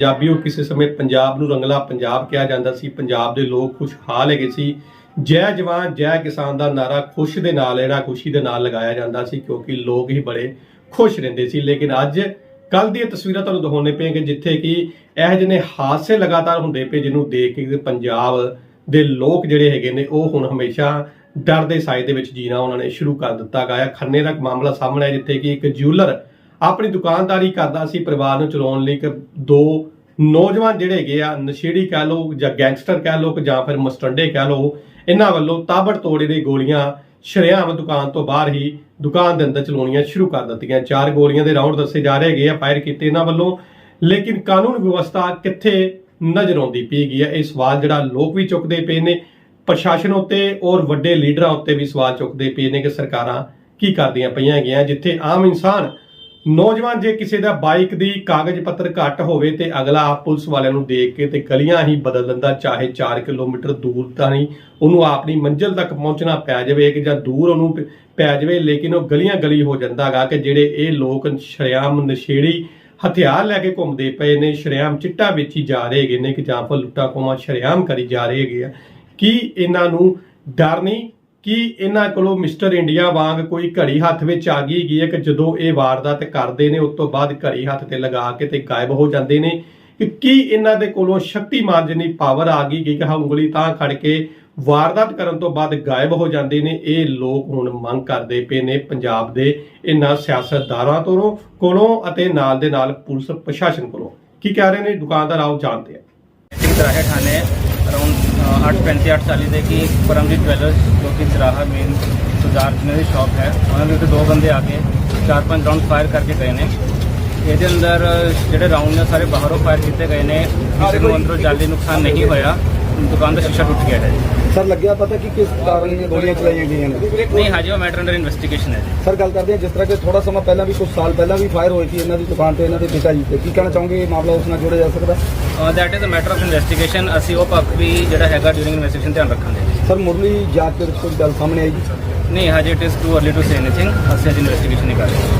ਪੰਜਾਬੀਓ ਕਿਸੇ ਸਮੇਂ ਪੰਜਾਬ ਨੂੰ ਰੰਗਲਾ ਪੰਜਾਬ ਕਿਹਾ ਜਾਂਦਾ ਸੀ, ਪੰਜਾਬ ਦੇ ਲੋਕ ਖੁਸ਼ਹਾਲ ਹੈਗੇ ਸੀ। ਜੈ ਜਵਾਨ, ਜੈ ਕਿਸਾਨ ਦਾ ਨਾਰਾ ਖੁਸ਼ ਦੇ ਨਾਲ ਜਿਹੜਾ ਖੁਸ਼ੀ ਦੇ ਨਾਲ ਲਗਾਇਆ ਜਾਂਦਾ ਸੀ ਕਿਉਂਕਿ ਲੋਕ ਹੀ ਬੜੇ ਖੁਸ਼ ਰਹਿੰਦੇ ਸੀ। ਲੇਕਿਨ ਅੱਜ ਕੱਲ ਦੀਆਂ ਤਸਵੀਰਾਂ ਤੁਹਾਨੂੰ ਦਿਖਾਉਣੇ ਪਏਗੇ ਜਿੱਥੇ ਕਿ ਇਹ ਜਿਹੇ ਹਾਦਸੇ ਲਗਾਤਾਰ ਹੁੰਦੇ ਪਏ ਜਿਹਨੂੰ ਦੇਖ ਕੇ ਪੰਜਾਬ ਦੇ ਲੋਕ ਜਿਹੜੇ ਹੈਗੇ ਨੇ, ਉਹ ਹੁਣ ਹਮੇਸ਼ਾ ਡਰ ਦੇ ਸਾਏ ਦੇ ਵਿੱਚ ਜੀਣਾ ਉਹਨਾਂ ਨੇ ਸ਼ੁਰੂ ਕਰ ਦਿੱਤਾ। ਗਿਆ ਖੰਨੇ ਦਾ ਮਾਮਲਾ ਸਾਹਮਣੇ ਹੈ ਜਿੱਥੇ ਕਿ ਇੱਕ ਜਿਊਲਰ ਆਪਣੀ ਦੁਕਾਨਦਾਰੀ ਕਰਦਾ ਸੀ, ਪਰਿਵਾਰ ਨੂੰ ਚਲਾਉਣ ਲਈ ਇੱਕ ਦੋ ਨੌਜਵਾਨ ਜਿਹੜੇ ਹੈਗੇ ਆ, ਨਸ਼ੇੜੀ ਕਹਿ ਲੋ ਜਾਂ ਗੈਂਗਸਟਰ ਕਹਿ ਲੋ ਜਾਂ ਫਿਰ ਮਸਟੰਡੇ ਕਹਿ ਲੋ ਇਹਨਾਂ ਵੱਲੋਂ ਤਾਬੜ ਤੋੜੇ ਦੇ ਗੋਲੀਆਂ ਸ਼ਰੇਆਮ ਦੁਕਾਨ ਤੋਂ ਬਾਹਰ ਹੀ ਦੁਕਾਨ ਦੇ ਅੰਦਰ ਚਲਾਉਣੀਆਂ ਸ਼ੁਰੂ ਕਰ ਦਿੱਤੀਆਂ। ਚਾਰ ਗੋਲੀਆਂ ਦੇ ਰਾਉਂਡ ਦੱਸੇ ਜਾ ਰਹੇ ਹੈਗੇ ਆ, ਫਾਇਰ ਕੀਤੇ ਇਹਨਾਂ ਵੱਲੋਂ। ਲੇਕਿਨ ਕਾਨੂੰਨ ਵਿਵਸਥਾ ਕਿੱਥੇ ਨਜ਼ਰ ਆਉਂਦੀ ਪਈ ਗਈ ਹੈ ਇਹ ਸਵਾਲ ਜਿਹੜਾ ਲੋਕ ਵੀ ਚੁੱਕਦੇ ਪਏ ਨੇ, ਪ੍ਰਸ਼ਾਸਨ ਉੱਤੇ ਔਰ ਵੱਡੇ ਲੀਡਰਾਂ ਉੱਤੇ ਵੀ ਸਵਾਲ ਚੁੱਕਦੇ ਪਏ ਨੇ ਕਿ ਸਰਕਾਰਾਂ ਕੀ ਕਰਦੀਆਂ ਪਈਆਂ ਹੈਗੀਆਂ, ਜਿੱਥੇ ਆਮ ਇਨਸਾਨ ਨੌਜਵਾਨ ਜੇ ਕਿਸੇ ਦਾ ਬਾਈਕ ਦੀ ਕਾਗਜ਼ ਪੱਤਰ ਘੱਟ ਹੋਵੇ ਤੇ ਅਗਲਾ ਆਪ ਪੁਲਿਸ ਵਾਲਿਆਂ ਨੂੰ ਦੇਖ ਕੇ ਤੇ ਗਲੀਆਂ ਹੀ ਬਦਲ ਦਿੰਦਾ ਚਾਹੇ 4 ਕਿਲੋਮੀਟਰ ਦੂਰ ਤਾਂ ਨਹੀਂ, ਉਹਨੂੰ ਆਪਣੀ ਮੰਜ਼ਿਲ ਤੱਕ ਪਹੁੰਚਣਾ ਪੈ ਜਾਵੇ ਕਿ ਜਾਂ ਦੂਰ ਉਹਨੂੰ ਪ- ਪੈ ਜਾਵੇ, ਲੇਕਿਨ ਉਹ ਗਲੀਆਂ ਗਲੀ ਹੋ ਜਾਂਦਾਗਾ ਕਿ ਜਿਹੜੇ ਇਹ ਲੋਕ ਸ਼ਰੇਆਮ ਨਸ਼ੇੜੀ ਹਥਿਆਰ ਲੈ ਕੇ ਘੁੰਮਦੇ ਪਏ ਨੇ, ਸ਼ਰੇਆਮ ਚਿੱਟਾ ਵੇਚੀ ਜਾ ਰਹੇ ਹੈਗੇ ਨੇ ਕਿ ਜਾਂ ਫਿਰ ਲੁੱਟਾ ਖੋਮਾ ਸ਼ਰੇਆਮ ਕਰੀ ਜਾ ਰਹੇ ਹੈਗੇ ਆ। ਕੀ ਇਹਨਾਂ ਨੂੰ ਡਰ ਨਹੀਂ? ਕਿ ਇਹਨਾਂ ਕੋਲੋਂ ਮਿਸਟਰ ਇੰਡੀਆ ਵਾਂਗ ਕੋਈ ਘੜੀ ਹੱਥ ਵਿੱਚ ਆ ਗਈ ਹੈਗੀ ਹੈ ਕਿ ਜਦੋਂ ਇਹ ਵਾਰਦਾਤ ਕਰਦੇ ਨੇ, ਉਸ ਤੋਂ ਬਾਅਦ ਘੜੀ ਹੱਥ ਤੇ ਲਗਾ ਕੇ ਤੇ ਗਾਇਬ ਹੋ ਜਾਂਦੇ ਨੇ? ਕਿ ਕੀ ਇਹਨਾਂ ਦੇ ਕੋਲੋਂ ਸ਼ਕਤੀਮਾਨ ਜਿੰਨੀ ਪਾਵਰ ਆ ਗਈ ਕਿ ਹਾਂ ਉਂਗਲੀ ਤਾਂ ਖੜ ਕੇ ਵਾਰਦਾਤ ਕਰਨ ਤੋਂ ਬਾਅਦ ਗਾਇਬ ਹੋ ਜਾਂਦੇ ਨੇ? ਇਹ ਲੋਕ ਹੁਣ ਮੰਗ ਕਰਦੇ ਪਏ ਨੇ ਪੰਜਾਬ ਦੇ ਇਹਨਾਂ ਸਿਆਸਤਦਾਰਾਂ ਤੋਂ, ਕੋਲੋਂ ਅਤੇ ਨਾਲ ਦੇ ਨਾਲ ਪੁਲਿਸ ਪ੍ਰਸ਼ਾਸਨ ਕੋਲੋਂ। ਕੀ ਕਹਿ ਰਹੇ ਨੇ? ਦੁਕਾਨਦਾਰ ਆਓ ਜਾਣਦੇ ਆ। ਸਿੰਘ ਰਾਹੇ ਥਾਣੇ ਅਰਾਊਂਡ 8:35 840 ਦੇ ਕਿ ਪਰਮਜੀਤ ਜਵੈਲਰਸ, ਜੋ ਕਿ ਚਰਾਹਾ ਮੇਨ ਸੁਜਾਰ ਦੀ ਸ਼ਾਪ ਹੈ, ਉਹਨਾਂ ਦੇ ਉੱਤੇ ਦੋ ਬੰਦੇ ਆ ਕੇ ਚਾਰ ਪੰਜ ਰਾਉਂਡ ਫਾਇਰ ਕਰਕੇ ਗਏ ਨੇ। ਇਹਦੇ ਅੰਦਰ ਜਿਹੜੇ ਰਾਉਂਡ ਨੇ ਸਾਰੇ ਬਾਹਰੋਂ ਫਾਇਰ ਕੀਤੇ ਗਏ ਨੇ, ਕਿਸੇ ਨੂੰ ਅੰਦਰੋਂ ਜਾਨੀ ਨੁਕਸਾਨ ਨਹੀਂ ਹੋਇਆ। ਦੁਕਾਨ ਦਾ ਸ਼ੀਸ਼ਾ ਟੁੱਟ ਗਿਆ ਹੈ ਸਰ ਲੱਗਿਆ ਪਤਾ ਕਿ ਕਿਸ ਕਾਰਨ ਗੋਲੀਆਂ ਚਲਾਈਆਂ ਗਈਆਂ ਨੇ? ਨਹੀਂ ਹਾਜੀ ਉਹ ਮੈਟਰ ਅੰਡਰ ਇਨਵੈਸਟੀਗੇਸ਼ਨ ਹੈ ਜੀ। ਸਰ ਗੱਲ ਕਰਦੇ ਹਾਂ ਜਿਸ ਤਰ੍ਹਾਂ ਕਿ ਥੋੜਾ ਸਮਾਂ ਪਹਿਲਾਂ ਵੀ ਕੁਝ ਸਾਲ ਪਹਿਲਾਂ ਵੀ ਫਾਇਰ ਹੋਈ ਸੀ ਇਹਨਾਂ ਦੀ ਦੁਕਾਨ ਤੇ ਇਹਨਾਂ ਦੇ ਪਿਤਾ ਜੀ ਤੇ। ਕੀ ਕਹਿਣਾ ਚਾਹੋਗੇ ਇਹ ਮਾਮਲਾ ਉਸ ਨਾਲ ਜੋੜਿਆ ਜਾ ਸਕਦਾ? That is a matter of investigation ਅਸੀਂ ਉਹ ਪੱਖ ਵੀ ਜਿਹੜਾ ਹੈਗਾ ਡਿਊਰਿੰਗ ਇਨਵੈਸਟੀਗੇਸ਼ਨ ਧਿਆਨ ਰੱਖਾਂਗੇ ਸਰ ਮੁਰਲੀ ਜਾਂਚ ਦੇ ਵਿੱਚ ਕੋਈ ਗੱਲ ਸਾਹਮਣੇ ਆਏਗੀ ਨਹੀਂ ਹਜੇ it is too early to say anything ਅਸੀਂ ਅਜੇ ਇਨਵੈਸਟੀਗੇਸ਼ਨ ਨਹੀਂ ਕਰ ਰਹੇ।